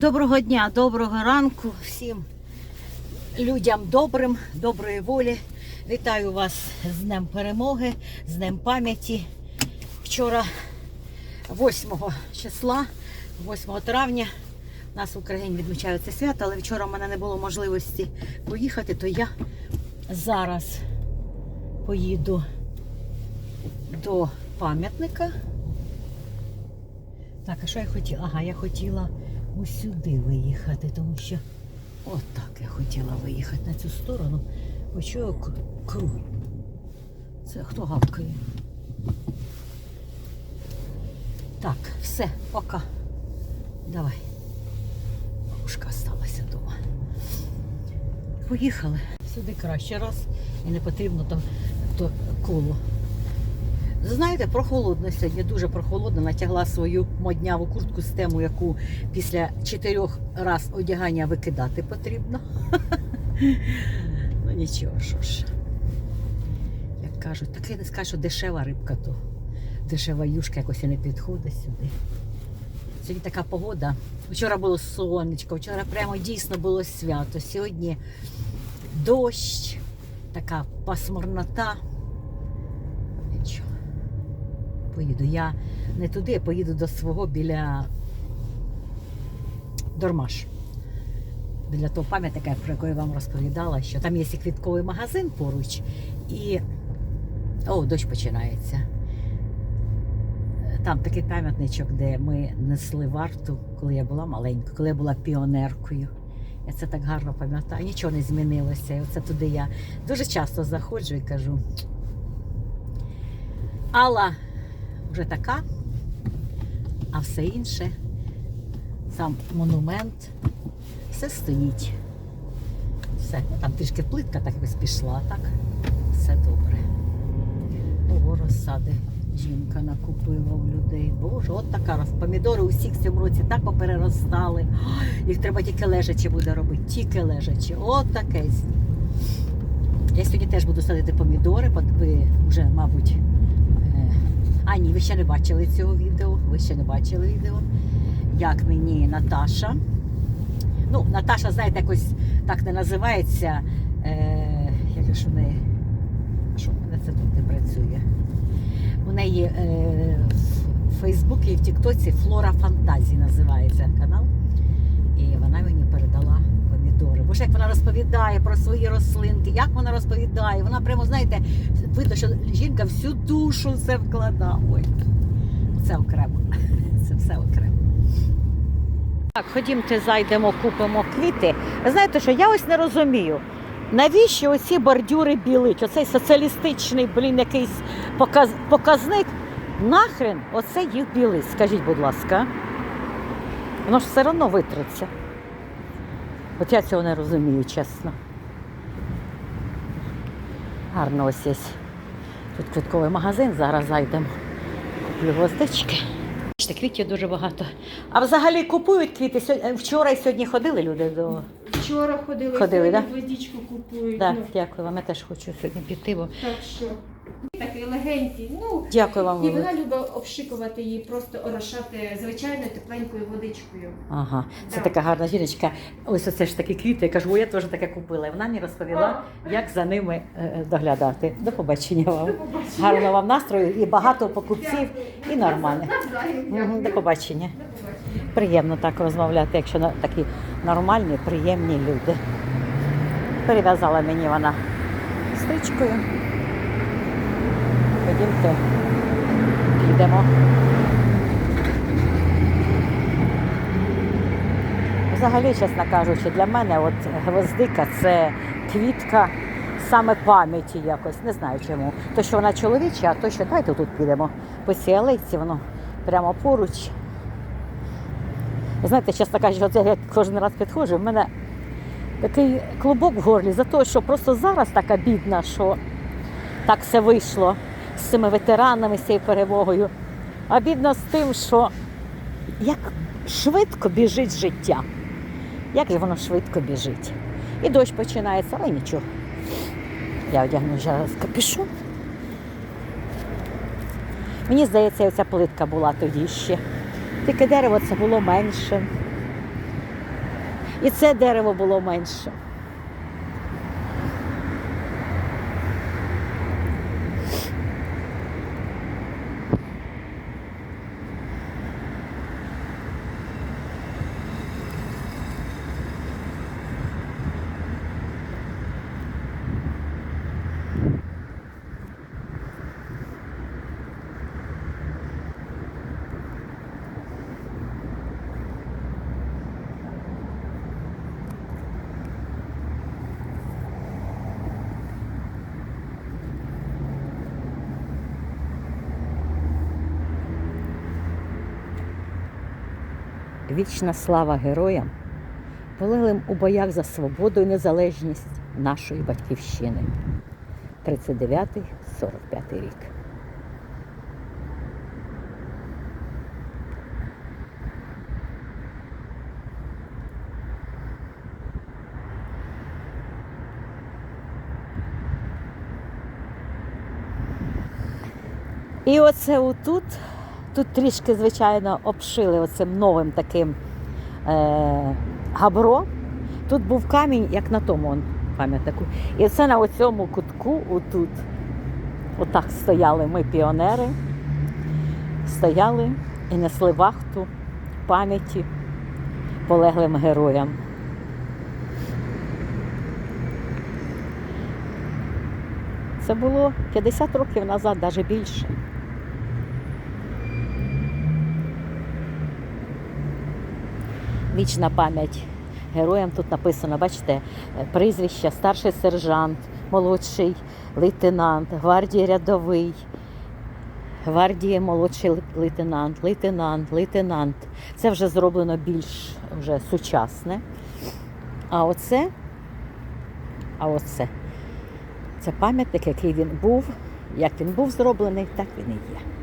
Доброго дня, доброго ранку всім людям добрим, доброї волі. Вітаю вас з Днем Перемоги, з Днем пам'яті. Вчора, 8 числа, 8 травня, у нас в Україні відмічають це свято, але вчора в мене не було можливості поїхати, то я зараз поїду до пам'ятника. Так, а що я хотіла? Ага, я хотіла ось сюди виїхати, тому що отак я хотіла виїхати на цю сторону. Почую круг. Це хто гавкає? Так, все, пока. Давай. Бабушка залишилася вдома. Поїхали. Сюди краще раз і не потрібно то, то коло. Знаєте, прохолодно сьогодні, дуже прохолодно. Натягла свою модняву куртку з тему, яку після чотирьох раз одягання викидати потрібно. Ну нічого, що ж. Як кажуть, таке не скажу, що дешева рибка, то дешева юшка якось не підходить сюди. Сьогодні така погода. Вчора було сонечко, вчора прямо дійсно було свято. Сьогодні дощ, така пасмурнота. Нічого поїду. Я не туди, а поїду до свого біля Дормаш. Біля того пам'ятника, про який я вам розповідала, що там є і квітковий магазин поруч, і о, дощ починається. Там такий пам'ятничок, де ми несли варту, коли я була маленькою, коли я була піонеркою. Я це так гарно пам'ятаю, нічого не змінилося. І оце туди я дуже часто заходжу і кажу. Алла вже така, а все інше, сам монумент, все стоїть. Все, ну там трішки плитка так якось пішла, так? Все добре. Ого, розсади. Жінка накупила у людей. Боже, от така роз. Помідори усіх в цьому році так попереростали. Їх треба тільки лежачи буде робити, тільки лежачи. От таке. Я сьогодні теж буду садити помідори, вже, мабуть, а ні, ви ще не бачили цього відео. Ви ще не бачили відео. Як мені Наташа. Ну, Наташа, знаєте, якось так не називається. Е, як ж у неї. Що в мене це тут не працює? У неї е, в Фейсбуці і в Тіктоці Флора Фантазі називається канал. І вона мені передала помідори. Боже, як вона розповідає про свої рослинки, як вона розповідає. Вона прямо, знаєте, видно, що жінка всю душу це вкладає. Ой, це окремо. Це все окремо. Так, ходімте, зайдемо, купимо квіти. Знаєте, що я ось не розумію. Навіщо оці бордюри білить? Оцей соціалістичний, блін, якийсь показ... показник. Нахрен оце їх білить, скажіть, будь ласка. Воно ж все одно витриться. От я цього не розумію, чесно. Гарно ось є. Тут квітковий магазин, зараз зайдемо. Куплю гвоздички. Бачите, квітів дуже багато. А взагалі купують квіти. Вчора і сьогодні ходили люди до. Вчора ходили, Ходили, сьогодні да? гвоздичку купують. Да, Ну, дякую вам. Я теж хочу сьогодні піти. Бо... так що такий легенький. Ну, Дякую вам. і вона любить обшикувати її, просто орошати звичайною тепленькою водичкою. Ага, це така гарна жіночка. Ось оце ж такі квіти. Я кажу, «О, я теж таке купила. І вона мені розповіла, як за ними е, доглядати. До побачення вам. До побачення. Гарного вам настрою і багато покупців, і нормально. Навзаєм, Мгм. До побачення. До побачення. Приємно так розмовляти, якщо на- такі нормальні, приємні люди. Перев'язала мені вона стрічкою. Ходімте, підемо. Взагалі, чесно кажучи, для мене от гвоздика це квітка саме пам'яті якось. Не знаю чому. То, що вона чоловіча, а то, що дайте тут підемо. По цій алейці воно прямо поруч. Знаєте, чесно кажучи, от я кожен раз підходжу, в мене такий клубок в горлі за те, що просто зараз така бідна, що так все вийшло з цими ветеранами, з цією перемогою. А бідно з тим, що як швидко біжить життя. Як же воно швидко біжить. І дощ починається, але нічого. Я одягну зараз капюшон. Мені здається, оця плитка була тоді ще. Тільки дерево це було менше. І це дерево було менше. Вічна слава героям, полеглим у боях за свободу і незалежність нашої батьківщини. 39-45 рік. І оце отут, тут трішки, звичайно, обшили оцим новим таким е, габро. Тут був камінь, як на тому пам'ятнику. І це на оцьому кутку, отут, отак стояли ми, піонери, стояли і несли вахту пам'яті полеглим героям. Це було 50 років назад, навіть більше. Вічна пам'ять героям тут написано, бачите, е, прізвища, старший сержант, молодший лейтенант, гвардії рядовий, гвардії молодший лейтенант, лейтенант, лейтенант. Це вже зроблено більш вже сучасне. А оце, а оце, це пам'ятник, який він був, як він був зроблений, так він і є.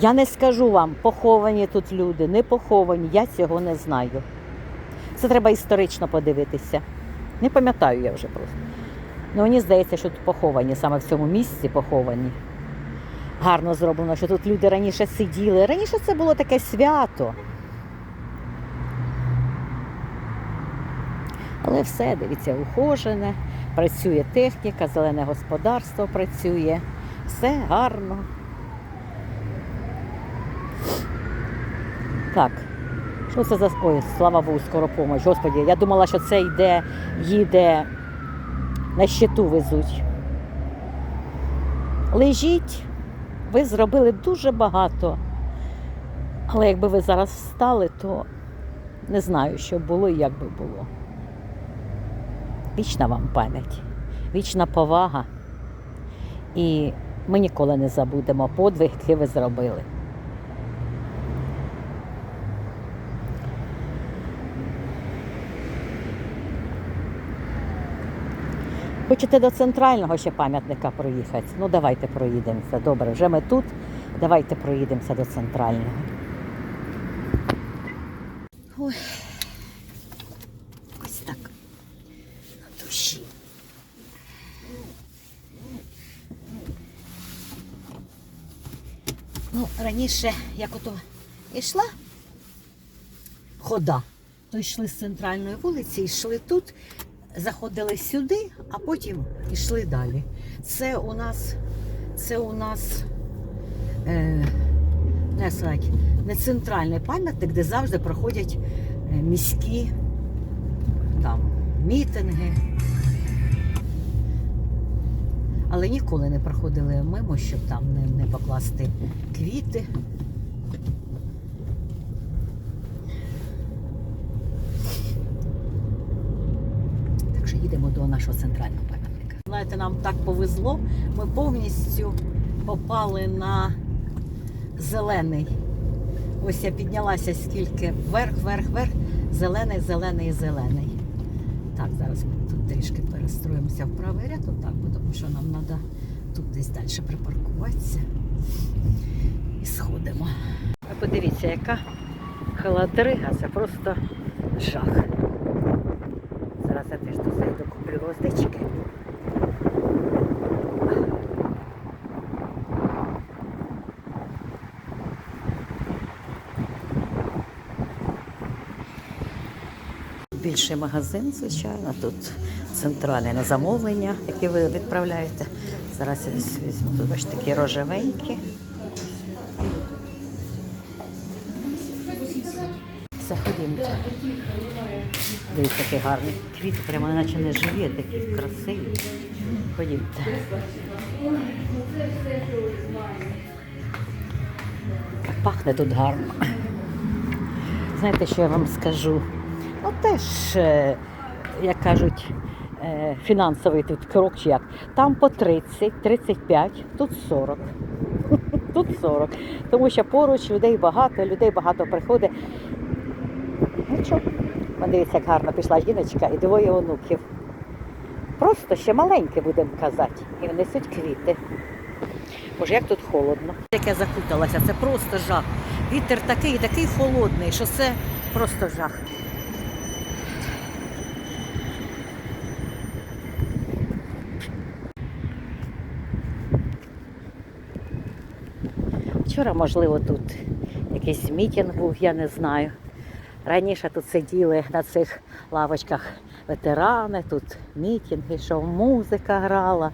Я не скажу вам, поховані тут люди, не поховані, я цього не знаю. Це треба історично подивитися. Не пам'ятаю я вже просто. Ну, мені здається, що тут поховані, саме в цьому місці поховані. Гарно зроблено, що тут люди раніше сиділи. Раніше це було таке свято. Але все, дивіться, ухожене, працює техніка, зелене господарство працює. Все гарно. Так. Що це за. Ой, слава Богу, скоро помощь. Господі, я думала, що це йде, їде на щиту везуть. Лежіть, ви зробили дуже багато. Але якби ви зараз встали, то не знаю, що було і як би було. Вічна вам пам'ять, вічна повага. І ми ніколи не забудемо подвиг, який ви зробили. Хочете до центрального ще пам'ятника проїхати? Ну давайте проїдемося. Добре, вже ми тут. Давайте проїдемося до центрального. Ой. Ось так. На душі. Ну, раніше, як ото йшла хода, то йшли з центральної вулиці, йшли тут, заходили сюди, а потім йшли далі. Це у нас, це у нас е, не, сказати, не центральний пам'ятник, де завжди проходять е, міські там, мітинги. Але ніколи не проходили мимо, щоб там не, не покласти квіти. Так що їдемо до нашого центрального пам'ятника. Знаєте, нам так повезло. Ми повністю попали на зелений. Ось я піднялася скільки вверх, вверх, вверх, зелений, зелений, зелений. Так, зараз ми тут трішки перестроїмося в правий ряд, отак, тому що нам треба тут десь далі припаркуватися. І сходимо. Подивіться, яка холодрига, це просто жах. Зараз я теж тут гвоздички. Більший магазин, звичайно, тут центральне на замовлення, яке ви відправляєте. Зараз я візьму тут бачите, такі рожевенькі. Заходимо. Дивіться, такі гарні квіти, прямо наче не живі, а такі красиві. Ходімте. Пахне тут гарно. Знаєте, що я вам скажу? Ну теж, е, як кажуть, е, фінансовий тут крок чи як. Там по 30, 35, тут 40. Тут 40. Тому що поруч людей багато, людей багато приходить. Вон дивіться, як гарно пішла жіночка і двоє онуків. Просто ще маленьке, будемо казати, і несуть квіти. Боже, як тут холодно. Як я закуталася, це просто жах. Вітер такий, такий холодний, що це просто жах. Вчора, можливо, тут якийсь мітинг був, я не знаю. Раніше тут сиділи на цих лавочках ветерани, тут мітинг йшов, музика грала,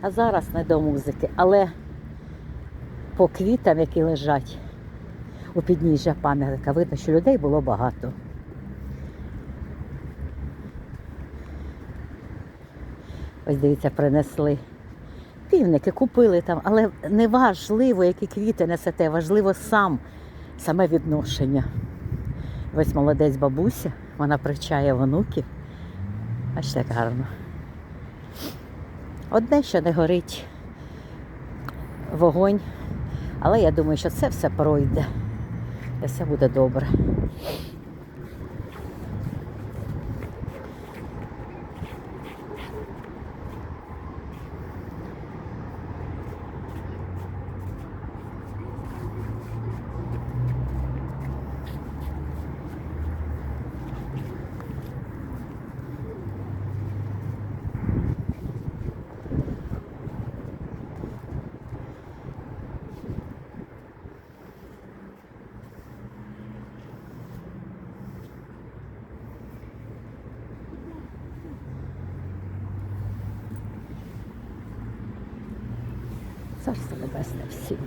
а зараз не до музики. Але по квітам, які лежать у підніжжя пам'ятника, видно, що людей було багато. Ось дивіться, принесли. Півники купили там, але не важливо, які квіти несете, важливо сам, саме відношення. Ось молодець бабуся, вона привчає внуків. Аж так гарно. Одне, що не горить вогонь, але я думаю, що це все пройде. І все буде добре. Царство небесне всім.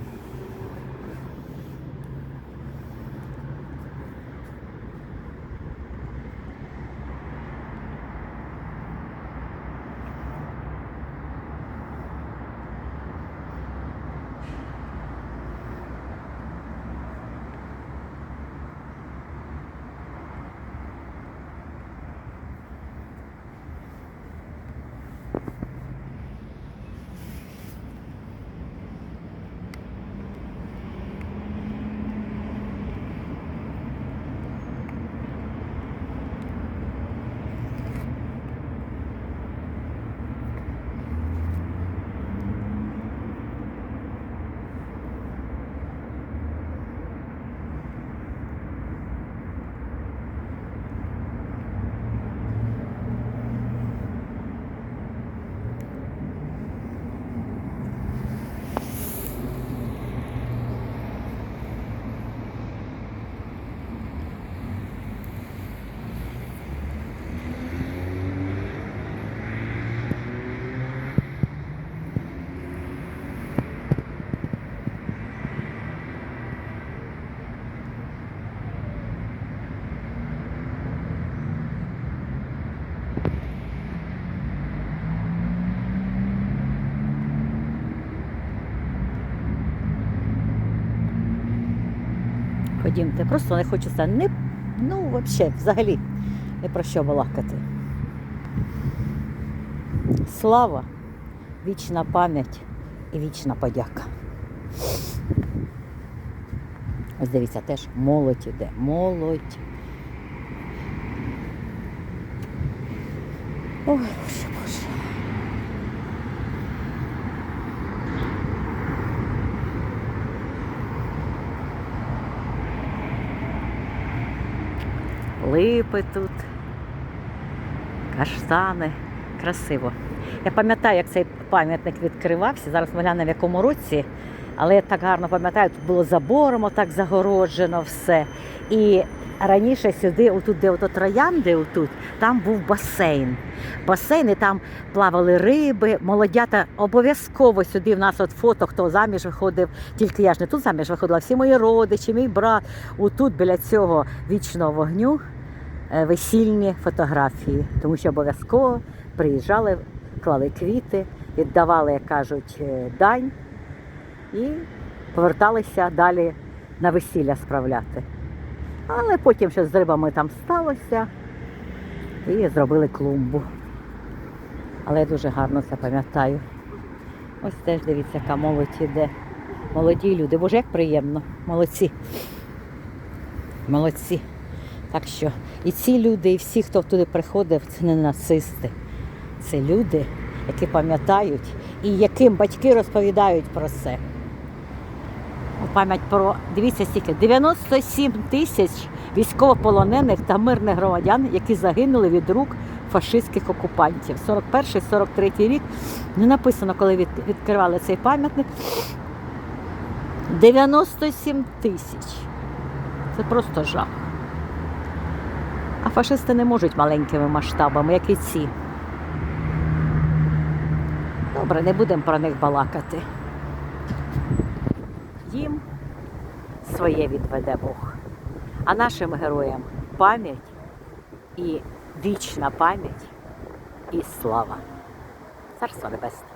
Ходімте, просто не хочеться не, ну, взагалі, взагалі, не про що балакати. Слава, вічна пам'ять і вічна подяка. Ось дивіться, теж молодь іде, молодь. Ой, боже, боже. Липи тут, каштани. Красиво. Я пам'ятаю, як цей пам'ятник відкривався. Зараз ми глянемо в якому році, але я так гарно пам'ятаю, тут було забором отак загороджено все. І раніше сюди, отут, де ото троянди, отут, там був басейн. Басейн, і там плавали риби, молодята обов'язково сюди в нас от фото, хто заміж виходив. Тільки я ж не тут заміж виходила, всі мої родичі, мій брат. Отут біля цього вічного вогню весільні фотографії, тому що обов'язково приїжджали, клали квіти, віддавали, як кажуть, е, дань і поверталися далі на весілля справляти. Але потім щось з рибами там сталося і зробили клумбу. Але я дуже гарно це пам'ятаю. Ось теж дивіться, яка молодь іде. Молоді люди. Боже, як приємно. Молодці. Молодці. Так що і ці люди, і всі, хто туди приходив, це не нацисти. Це люди, які пам'ятають і яким батьки розповідають про це. Пам'ять про дивіться стільки 97 тисяч військовополонених та мирних громадян, які загинули від рук фашистських окупантів. 41-43 рік не написано, коли від, відкривали цей пам'ятник. 97 тисяч. Це просто жах. Фашисти не можуть маленькими масштабами, як і ці. Добре, не будемо про них балакати. Їм своє відведе Бог. А нашим героям пам'ять і вічна пам'ять і слава. Царство Небесне.